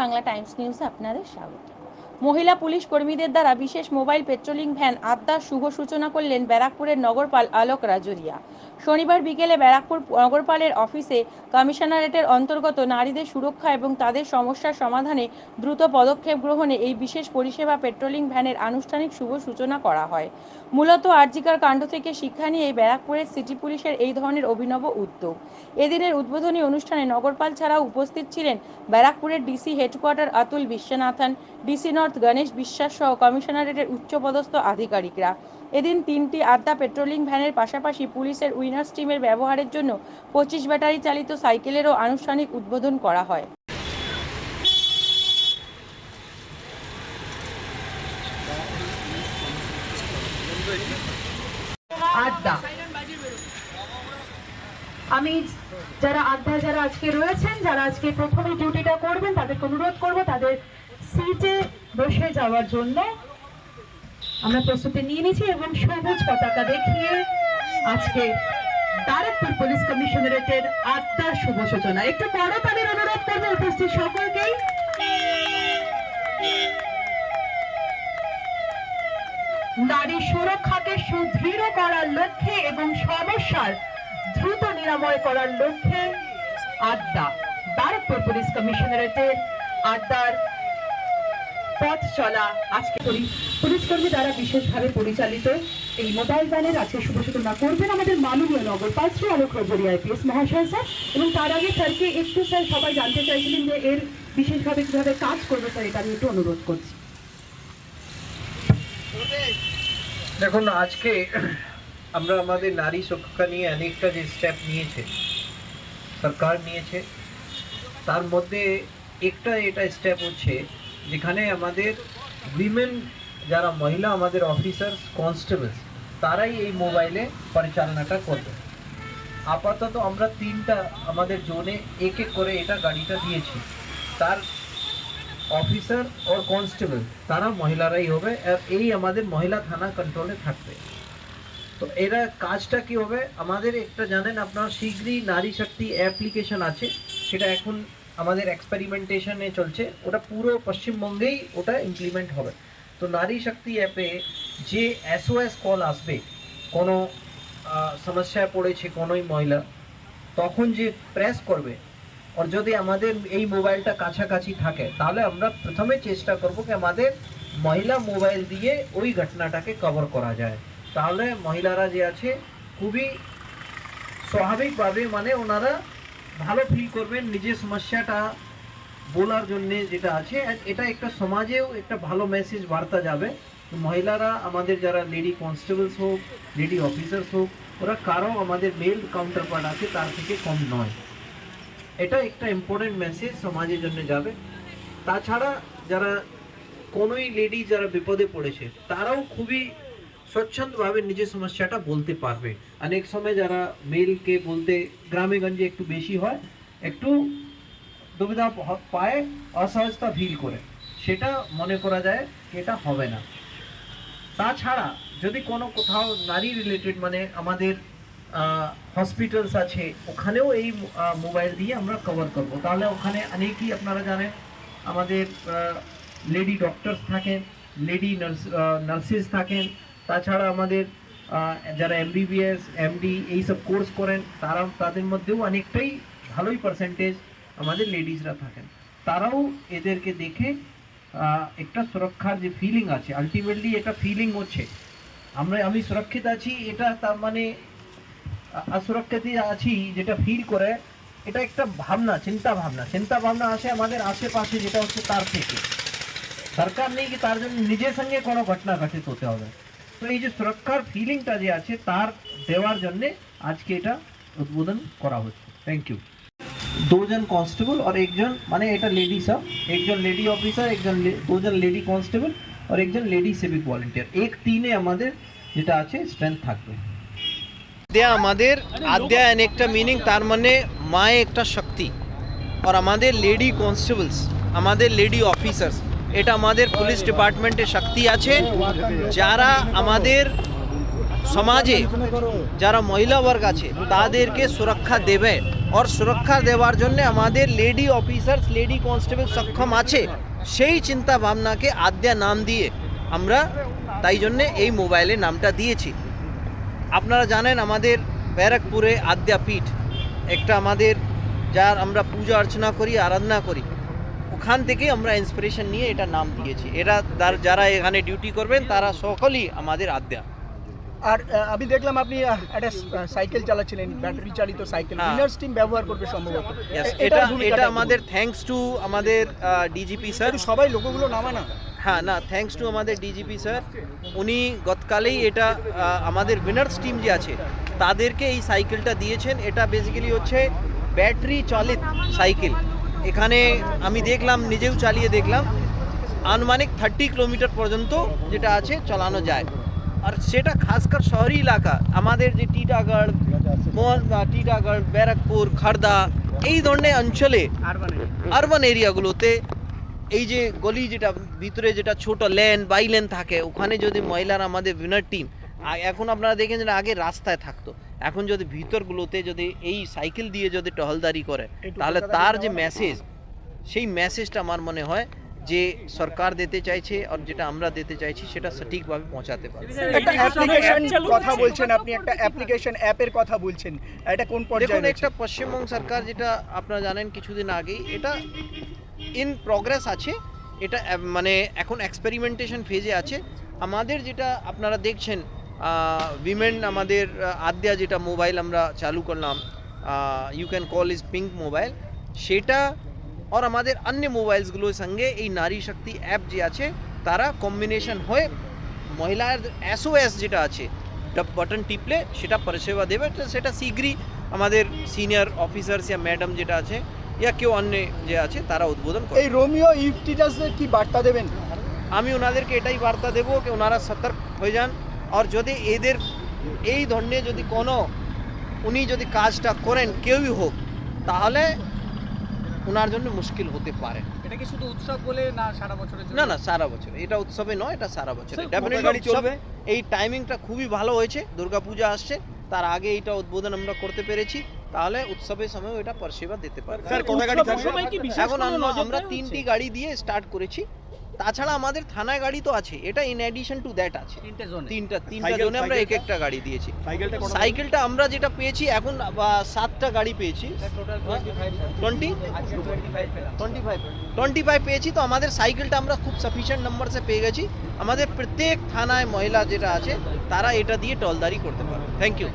Bangla Times নিউজে আপনাদের স্বাগত মহিলা পুলিশ কর্মীদের দ্বারা বিশেষ মোবাইল পেট্রোলিং ভ্যান আড্ডার শুভ সূচনা করলেন ব্যারাকপুরের নগরপাল আলোক রাজুরিয়া। শনিবার বিকেলে ব্যারাকপুর নগরপালের অফিসে কমিশনারেটের অন্তর্গত নারীদের সুরক্ষা এবং তাদের সমস্যার সমাধানে দ্রুত পদক্ষেপ গ্রহণে এই বিশেষ পরিষেবা পেট্রোলিং ভ্যানের আনুষ্ঠানিক শুভ সূচনা করা হয়। মূলত আরজিকার কাণ্ড থেকে শিক্ষা নিয়ে ব্যারাকপুরের সিটি পুলিশের এই ধরনের অভিনব উদ্যোগ। এদিনের উদ্বোধনী অনুষ্ঠানে নগরপাল ছাড়াও উপস্থিত ছিলেন ব্যারাকপুরের DC headquarter Atul Viswanathan, DC north Ganesh Biswas সহ কমিশনারেটের উচ্চপদস্থ আধিকারিকরা। এদিন তিনটি আড্ডা পেট্রোলিং ভ্যানের পাশাপাশি পুলিশের উইনার্স টিমের ব্যবহারের জন্য পঁচিশ ব্যাটারি চালিত সাইকেলেরও আনুষ্ঠানিক উদ্বোধন করা হয়। আমি যারা আড্ডা যারা আজকে রয়েছেন, যারা আজকে প্রথমে ডিউটিটা করবেন, তাদেরকে অনুরোধ করব তাদের সিটে বসে যাওয়ার জন্য আমরা প্রস্তুতি নিয়ে নিয়েছি এবং সবুজ পতাকা দেখিয়ে আজকে ব্যারাকপুর পুলিশ কমিশনারেটের আড্ডার শুভ সূচনা। একটু বড় তাদের অনুরোধ করব উপস্থিত সকলকেই। নারী সুরক্ষাকে সুদৃঢ় করার লক্ষ্যে এবং সমস্যার দ্রুত নিরাময় করার লক্ষ্যে আড্ডা। ব্যারাকপুর পুলিশ কমিশনারেটের আড্ডার পথ চলা আজকে করি। পুলিশ কর্মী দ্বারা বিশেষভাবে পরিচালিত এই মোবাইল ভ্যানের আজকে শুভ সূচনা করবেন আমাদের মাননীয় নগরপাল শ্রী আলোক রজরি আইপিএস মহাশয় স্যার। এবং তার আগে স্যারকে একটু স্যার সবাই জানতে চাইছিলেন যে এর বিশেষভাবে কীভাবে কাজ করবে স্যার, এটা আমি একটু অনুরোধ করছি। দেখুন, আজকে আমরা আমাদের নারী সুরক্ষা নিয়ে অনেকটা যে স্টেপ নিয়েছে, সরকার নিয়েছে, তার মধ্যে একটা এটা স্টেপ হচ্ছে যেখানে আমাদের উইমেন যারা মহিলা, আমাদের অফিসার কনস্টেবলস তারাই এই মোবাইলে পরিচালনাটা করবে। আপাতত আমরা তিনটা আমাদের জোনে এক এক করে এটা গাড়িটা দিয়েছি। তার অফিসার ওর কনস্টেবল তারা মহিলারাই হবে, আর এই আমাদের মহিলা থানা কন্ট্রোলে থাকবে। তো এরা কাজটা কি হবে? আমাদের একটা জানেন আপনার শীঘ্রই নারী শক্তি অ্যাপ্লিকেশন আছে। সেটা এখন আমাদের এক্সপেরিমেন্টেশনে চলছে। ওটা পুরো পশ্চিমবঙ্গেই ওটা ইমপ্লিমেন্ট হবে। তো নারী শক্তি অ্যাপে যে এসওএস কল আসবে, কোনো সমস্যায় পড়েছে কোনোই মহিলা, তখন যে প্রেস করবে, আর যদি আমাদের এই মোবাইলটা কাছাকাছি থাকে, তাহলে আমরা প্রথমে চেষ্টা করব কি আমাদের মহিলা মোবাইল দিয়ে ওই ঘটনাটাকে কভার করা যায়। তাহলে মহিলারা যে আছে, খুবই স্বাভাবিকভাবে মানে ওনারা ভালো ফিল করবেন নিজের সমস্যাটা বলার জন্যে যেটা আছে। এটা একটা সমাজেও একটা ভালো মেসেজ বার্তা যাবে। মহিলারা, আমাদের যারা লেডি কনস্টেবলস হোক লেডি অফিসার্স হোক, ওরা কারও আমাদের মেল কাউন্টার পার্ট আছে, তার থেকে কম নয়। এটা একটা ইম্পর্টেন্ট মেসেজ সমাজের জন্য যাবে। তাছাড়া যারা কোনোই লেডি যারা বিপদে পড়েছে, তারাও খুবই স্বচ্ছন্দভাবে নিজের সমস্যাটা বলতে পারবে। অনেক সময় যারা মেলকে বলতে গ্রামে গঞ্জে একটু বেশি হয়, একটু দুবিধা পায়, অসহজতা ফিল করে। সেটা মনে করা যায় এটা হবে না। তাছাড়া যদি কোনো কোথাও নারী রিলেটেড মানে আমাদের হসপিটালস আছে, ওখানেও এই মোবাইল দিয়ে আমরা কভার করব। তাহলে ওখানে অনেকই আপনারা জানেন, আমাদের লেডি ডক্টরস থাকেন লেডি নার্স নার্সেস থাকেন তাছাড়া আমাদের যারা এমবিবিএস এমডি এইসব কোর্স করেন তারা তাদের মধ্যেও অনেকটাই ভালোই পার্সেন্টেজ আমাদের লেডিসরা থাকেন। তারাও এদেরকে দেখে একটা সুরক্ষার যে ফিলিং আছে আলটিমেটলি এটা ফিলিং হচ্ছে। আমরা, আমি সুরক্ষিত আছি, এটা তার মানে অসুরক্ষিত আছি যেটা ফিল করে, এটা একটা ভাবনা, চিন্তা ভাবনা। চিন্তা ভাবনা আসে আমাদের আশেপাশে, যেটা হচ্ছে তার থেকে। সরকার নেই কি তার জন্য নিজের সঙ্গে কোনো ঘটনা ঘটিত হতে হবে। তো এই যে সুরক্ষার ফিলিংটা যে আছে তার দেওয়ার জন্যে আজকে এটা উদ্বোধন করা হচ্ছে। থ্যাংক ইউ দুজন কনস্টেবল আর একজন মানে এটা লেডি সব একজন লেডি অফিসার একজন লে- দুজন লেডি কনস্টেবল আর একজন লেডি সিভিক ভলেন্টিয়ার এক তিনে আমাদের যেটা আছে স্ট্রেংথ থাকবে। আদ্যা আমাদের আদ্যা এন একটা মিনিং তার মানে মায়ে একটা শক্তি। আর আমাদের লেডি কনস্টেবলস আমাদের লেডি অফিসার্স এটা আমাদের পুলিশ ডিপার্টমেন্টের শক্তি আছে। যারা আমাদের সমাজে, যারা মহিলা বর্গ আছে, তাদেরকে সুরক্ষা দেবে। আর সুরক্ষা দেওয়ার জন্য আমাদের লেডি অফিসার্স লেডি কনস্টেবল সক্ষম আছে। সেই চিন্তা ভাবনাকে আদ্যা নাম দিয়ে আমরা তাই জন্যে এই মোবাইলে নামটা দিয়েছি। আপনারা জানেন আমাদের ব্যারাকপুরে আদ্যাপীঠ একটা আমাদের যার আমরা পূজা অর্চনা করি, আরাধনা করি। ওখান থেকে আমরা ইন্সপিরেশন নিয়ে এটা নাম দিয়েছি। এটা তার যারা এখানে ডিউটি করবেন তারা সকলেই আমাদের আদ্যা। আর আমি দেখলাম আপনি একটা সাইকেল চালাচ্ছিলেন ব্যাটারি চালিত সাইকেল। উইনার্স টিম ব্যবহার করবে সম্ভবত। এটা এটা আমাদের থ্যাঙ্কস টু আমাদের ডিজিপি স্যার সবাই লোকগুলো নামা না। হ্যাঁ না থ্যাঙ্কস টু আমাদের ডিজিপি স্যার উনি গতকালেই এটা আমাদের উইনার্স টিম যে আছে তাদেরকে এই সাইকেলটা দিয়েছেন। এটা বেসিক্যালি হচ্ছে ব্যাটারি চালিত সাইকেল এখানে আমি দেখলাম, নিজেও চালিয়ে দেখলাম, আনুমানিক থার্টি কিলোমিটার পর্যন্ত যেটা আছে চালানো যায়। আর সেটা খাসকর শহরি এলাকা। আমাদের যে টিটাগড় টিটাগড়, ব্যারাকপুর খড়দা এই ধরনের অঞ্চলে আরবান এরিয়াগুলোতে এই যে গলি যেটা, ভিতরে যেটা ছোট লেন বাই লেন থাকে, ওখানে যদি মহিলারা আমাদের উইনার টিম এখন আপনারা দেখেন যে আগে রাস্তায় থাকতো। এখন যদি ভিতরগুলোতে যদি এই সাইকেল দিয়ে যদি টহলদারি করে তাহলে তার যে মেসেজ সেই মেসেজটা আমার মনে হয় যে সরকার দিতে চাইছে আর যেটা আমরা দিতে চাইছি সেটা সঠিকভাবে পৌঁছাতে পারবে। একটা অ্যাপ্লিকেশন কথা বলছেন আপনি একটা অ্যাপ্লিকেশন অ্যাপের কথা বলছেন। এটা কোন দেখুন একটা পশ্চিমবঙ্গ সরকার যেটা আপনারা জানেন কিছুদিন আগেই এটা ইন প্রগ্রেস আছে। এটা মানে এখন এক্সপেরিমেন্টেশন ফেজে আছে। আমাদের যেটা আপনারা দেখছেন উইমেন আমাদের আহ, আদ্যা যেটা মোবাইল আমরা চালু করলাম you can call is pink mobile সেটা আর আমাদের অন্য মোবাইলসগুলোর সঙ্গে এই নারী শক্তি অ্যাপ যে আছে তারা কম্বিনেশন হয়ে মহিলার এসওএস যেটা আছে বাটন টিপলে সেটা পরিষেবা দেবে তো সেটা শীঘ্রই আমাদের সিনিয়র অফিসার্স ইয়া ম্যাডাম যেটা আছে ইয়া কেউ অন্য যে আছে তারা উদ্বোধন এই করবে রোমিও ইফটিটাসদের কি বার্তা দেবেন আমি ওনাদেরকে এটাই বার্তা দেবো যে ওনারা সতর্ক হয়ে যান আর যদি এদের এই ধরনের যদি কোনো উনি যদি কাজটা করেন কেউই হোক তাহলে ওনার জন্য মুশকিল হতে পারে। এটা কি শুধু উৎসব বলে না সারা বছরের জন্য? না না সারা বছর। এটা উৎসবে নয় এটা সারা বছর। ডেফিনেটলি গাড়ি চলবে? এই টাইমিংটা খুবই ভালো হয়েছে। দুর্গাপূজা আসছে তার আগে এটা উদ্বোধন আমরা করতে পেরেছি। তাহলে উৎসবের সময় এটা পরিষেবা দিতে পারবে। স্যার কটা গাড়ি থাকবে? এখন আমরা তিনটি গাড়ি দিয়ে স্টার্ট করেছি। তাছাড়া আমাদের থানায় গাড়ি তো আছে এটা ইন অ্যাডিশন টু দ্যাট আছে। তিনটে জোনে। তিনটা তিনটা জোনে আমরা এক একটা গাড়ি দিয়েছি। সাইকেলটা সাইকেলটা আমরা যেটা পেয়েছি এখন সাতটা গাড়ি পেয়েছি। Twenty twenty five twenty five পেয়েছি তো আমাদের সাইকেলটা আমরা খুব সাফিসিয়েন্ট নাম্বার সে পেয়ে গেছি। আমাদের প্রত্যেক থানায় মহিলা যেটা আছে তারা এটা দিয়ে টলদারি করতে পারবে। Thank you